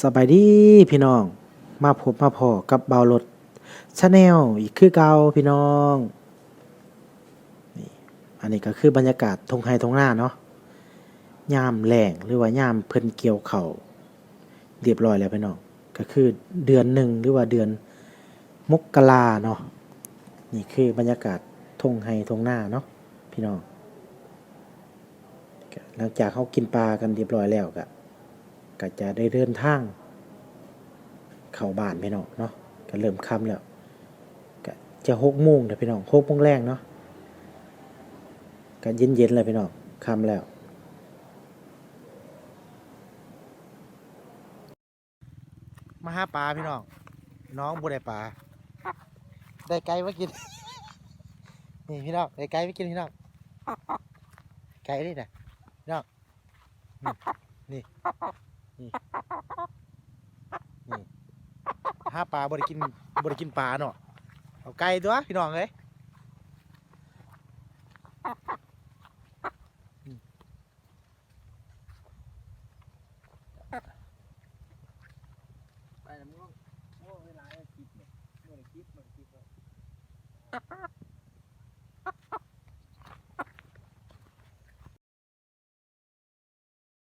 สบายดีพี่น้อง มาพบมาพอกับเบารถชาแนลอีกคือเก่าพี่น้องนี่อันนี้ก็คือบรรยากาศทงไฮทงหน้าเนาะยามแรงหรือว่ายามเพิ่นเกี่ยวเข่าเรียบร้อยแล้วพี่น้องก็คือเดือนหนึ่งหรือว่าเดือนมกราเนาะนี่คือบรรยากาศทงไฮทงหน้าเนาะพี่น้องหลังจากเขากินปลากันเรียบร้อยแล้วก็ ก็จะได้เดินทาง เข้าบ้านพี่น้องเนาะก็เริ่มค่ำแล้วก็จะหกโมงแล้วพี่น้องหกโมงแรกเนาะก็เย็นเย็นๆเลยพี่น้องค่ำแล้วมาหาปลาพี่น้อง น้องบุได้ปลา ได้ไก่มากิน นี่พี่น้อง ได้ไก่มากินพี่น้อง ไก่นี่นะพี่น้อง นี่ นี่นี่ห้าปลาบริกินบริกินปลาเนาะเอาไก่ตัวพี่น้องเลยไปแล้วมึงง่วงเวลาคลิปเนี่ยเมื่อคลิปเมื่อคลิป